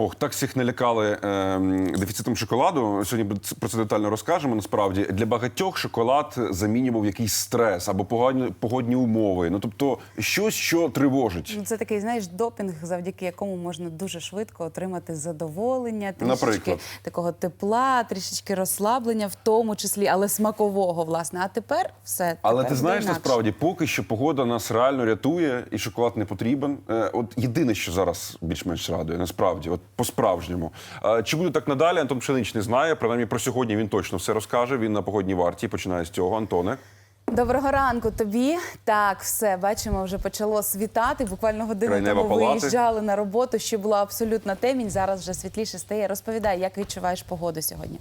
Ох, так всіх налякали ем, дефіцитом шоколаду. Сьогодні про це детально розкажемо. Насправді для багатьох шоколад замінював якийсь стрес або погодні, погодні умови. Ну тобто щось, що тривожить. Ну, Це такий, знаєш, допінг, завдяки якому можна дуже швидко отримати задоволення, трішечки Наприклад? такого тепла, трішечки розслаблення, в тому числі, але смакового, власне. А тепер все. Але тепер ти знаєш, інакше. насправді, поки що погода нас реально рятує, і шоколад не потрібен. Е, от єдине, що зараз більш-менш радує, насправді, от по-справжньому. Чи буде так надалі? Антон Пшенич не знає. Принаймні про сьогодні він точно все розкаже. Він на погодній варті. Починає з цього. Антоне. Доброго ранку тобі. Так, все бачимо, вже почало світати. Буквально годину Крайнева тому палати. виїжджали на роботу. Ще була абсолютна темінь. Зараз вже світліше стає. Розповідай, як відчуваєш погоду сьогодні?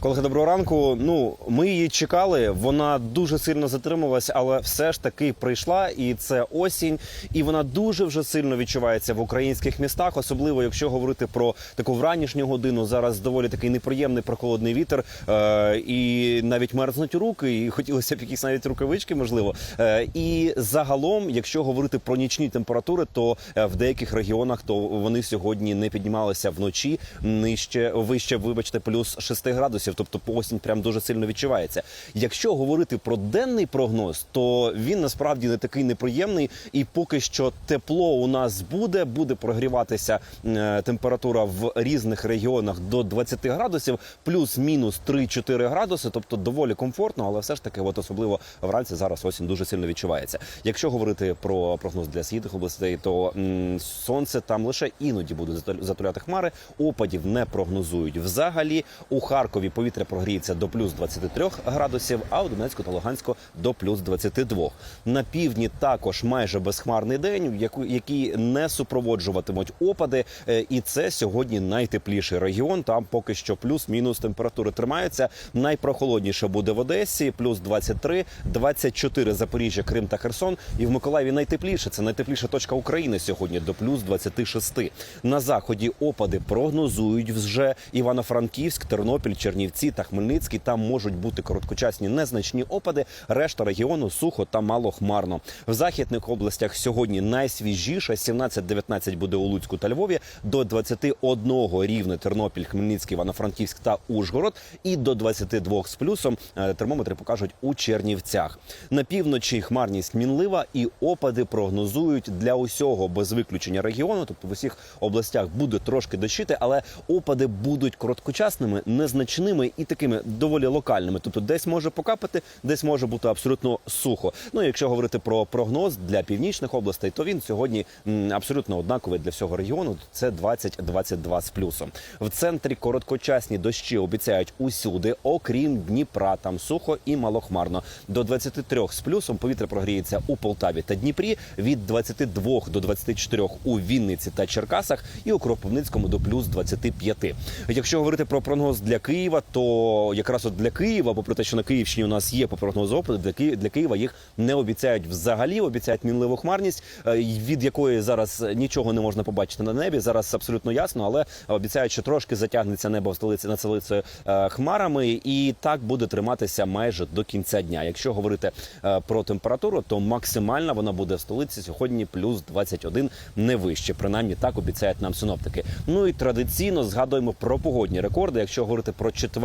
Колеги, доброго ранку. Ну, ми її чекали. Вона дуже сильно затримувалась, але все ж таки прийшла. І це осінь, і вона дуже вже сильно відчувається в українських містах, особливо якщо говорити про таку вранішню годину. Зараз доволі такий неприємний прохолодний вітер, е- і навіть мерзнуть руки, і хотілося б якісь навіть рукавички, можливо. Е- і загалом, якщо говорити про нічні температури, то е, в деяких регіонах то вони сьогодні не піднімалися вночі нижче, вище, вибачте, плюс 6 градусів. Тобто осінь прям дуже сильно відчувається. Якщо говорити про денний прогноз, то він насправді не такий неприємний, і поки що тепло у нас буде, буде прогріватися е, температура в різних регіонах до 20 градусів, плюс-мінус 3-4 градуси, тобто доволі комфортно, але все ж таки, от особливо вранці зараз осінь дуже сильно відчувається. Якщо говорити про прогноз для східних областей, то м, сонце там лише іноді буде зату- затуляти хмари, опадів не прогнозують. Взагалі у Харкові повітря прогріється до плюс 23 градусів, а у Донецьку та Луганську до плюс 22. На півдні також майже безхмарний день, який не супроводжуватимуть опади. Е, І це сьогодні найтепліший регіон. Там поки що плюс-мінус температури тримаються. Найпрохолодніше буде в Одесі, плюс 23, 24 Запоріжжя, Крим та Херсон. І в Миколаєві найтепліше. Це найтепліша точка України сьогодні до плюс 26. На заході опади прогнозують вже Івано-Франківськ, Тернопіль, Чернівці та Хмельницький. Там можуть бути короткочасні незначні опади. Решта регіону сухо та малохмарно. В західних областях сьогодні найсвіжіше 17-19 буде у Луцьку та Львові, до 21 рівне Тернопіль, Хмельницький, Івано-Франківськ та Ужгород, і до 22 з плюсом е, термометри покажуть у Чернівцях. На півночі хмарність мінлива і опади прогнозують для усього без виключення регіону. Тобто в усіх областях буде трошки дощити, але опади будуть короткочасними, незначними і такими доволі локальними. Тобто, десь може покапати, десь може бути абсолютно сухо. Ну якщо говорити про прогноз для північних областей, то він сьогодні абсолютно однаковий для всього регіону. Це 20-22 з плюсом. В центрі короткочасні дощі обіцяють усюди, окрім Дніпра. Там сухо і малохмарно. До 23 з плюсом повітря прогріється у Полтаві та Дніпрі від 22 до 24 у Вінниці та Черкасах і у Кропивницькому до плюс 25. Якщо говорити про прогноз для Києва, то якраз от для Києва, попри те, що на Київщині у нас є по опади, для Києва, для Києва їх не обіцяють взагалі. Обіцяють мінливу хмарність, е, від якої зараз нічого не можна побачити на небі. Зараз абсолютно ясно, але обіцяють, що трошки затягнеться небо в столиці над столицею е, хмарами, і так буде триматися майже до кінця дня. Якщо говорити е, про температуру, то максимальна вона буде в столиці сьогодні плюс 21, не вище. Принаймні так обіцяють нам синоптики. Ну і традиційно згадуємо про погодні рекорди. Якщо говорити про 4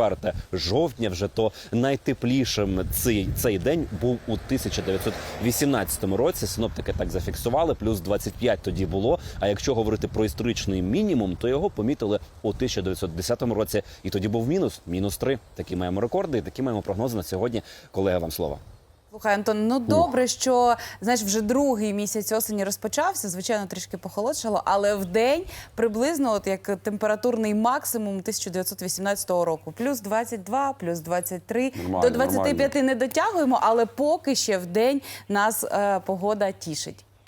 жовтня, вже то найтеплішим цей, цей день був у 1918 році. Синоптики так зафіксували, плюс 25 тоді було. А якщо говорити про історичний мінімум, то його помітили у 1910 році, і тоді був мінус мінус 3. Такі маємо рекорди, і такі маємо прогнози на сьогодні. Колега, вам слово. Слухай, Антон, ну добре, що знаєш, вже другий місяць осені розпочався. Звичайно, трішки похолодшало, але в день приблизно, от як температурний максимум 1918 року. Плюс 22, плюс 23. Нормально, До 25 нормально. не дотягуємо, але поки ще в день нас е, погода тішить.